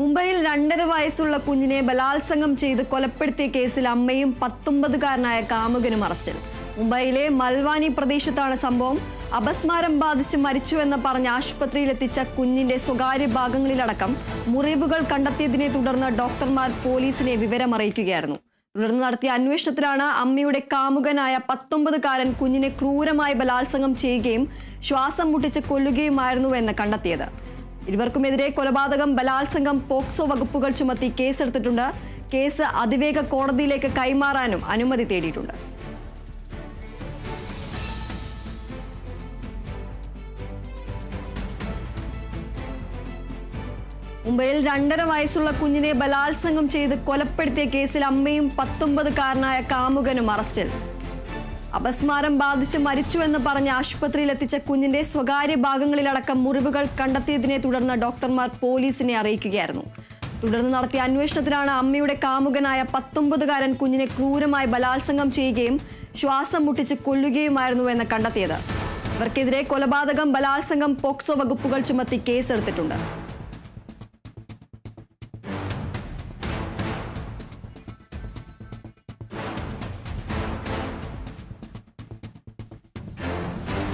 മുംബൈയിൽ രണ്ടര വയസ്സുള്ള കുഞ്ഞിനെ ബലാത്സംഗം ചെയ്ത് കൊലപ്പെടുത്തിയ കേസിൽ അമ്മയും പത്തൊമ്പതുകാരനായ കാമുകനും അറസ്റ്റിൽ. മുംബൈയിലെ മൽവാനി പ്രദേശത്താണ് സംഭവം. അപസ്മാരം ബാധിച്ച് മരിച്ചുവെന്ന് പറഞ്ഞ് ആശുപത്രിയിലെത്തിച്ച കുഞ്ഞിന്റെ സ്വകാര്യ ഭാഗങ്ങളിലടക്കം മുറിവുകൾ കണ്ടെത്തിയതിനെ തുടർന്ന് ഡോക്ടർമാർ പോലീസിനെ വിവരമറിയിക്കുകയായിരുന്നു. തുടർന്ന് നടത്തിയ അന്വേഷണത്തിലാണ് അമ്മയുടെ കാമുകനായ പത്തൊമ്പതുകാരൻ കുഞ്ഞിനെ ക്രൂരമായി ബലാത്സംഗം ചെയ്യുകയും ശ്വാസം മുട്ടിച്ച് കൊല്ലുകയുമായിരുന്നുവെന്ന് കണ്ടെത്തിയത്. ഇരുവർക്കുമെതിരെ കൊലപാതകം ബലാത്സംഗം പോക്സോ വകുപ്പുകൾ ചുമത്തി കേസെടുത്തിട്ടുണ്ട്. കേസ് അതിവേഗ കോടതിയിലേക്ക് കൈമാറാനും അനുമതി തേടിയിട്ടുണ്ട്. മുംബൈയിൽ രണ്ടര വയസ്സുള്ള കുഞ്ഞിനെ ബലാത്സംഗം ചെയ്ത് കൊലപ്പെടുത്തിയ കേസിൽ അമ്മയും പത്തൊമ്പതുകാരനായ കാമുകനും അറസ്റ്റിൽ. അപസ്മാരം ബാധിച്ച് മരിച്ചുവെന്ന് പറഞ്ഞ് ആശുപത്രിയിൽ എത്തിച്ച കുഞ്ഞിന്റെ സ്വകാര്യ ഭാഗങ്ങളിലടക്കം മുറിവുകൾ കണ്ടെത്തിയതിനെ തുടർന്ന് ഡോക്ടർമാർ പോലീസിനെ അറിയിക്കുകയായിരുന്നു. തുടർന്ന് നടത്തിയ അന്വേഷണത്തിലാണ് അമ്മയുടെ കാമുകനായ പത്തൊമ്പതുകാരൻ കുഞ്ഞിനെ ക്രൂരമായി ബലാത്സംഗം ചെയ്യുകയും ശ്വാസം മുട്ടിച്ച് കൊല്ലുകയുമായിരുന്നുവെന്ന് കണ്ടെത്തിയത്. ഇവർക്കെതിരെ കൊലപാതകം ബലാത്സംഗം പോക്സോ വകുപ്പുകൾ ചുമത്തി കേസെടുത്തിട്ടുണ്ട്.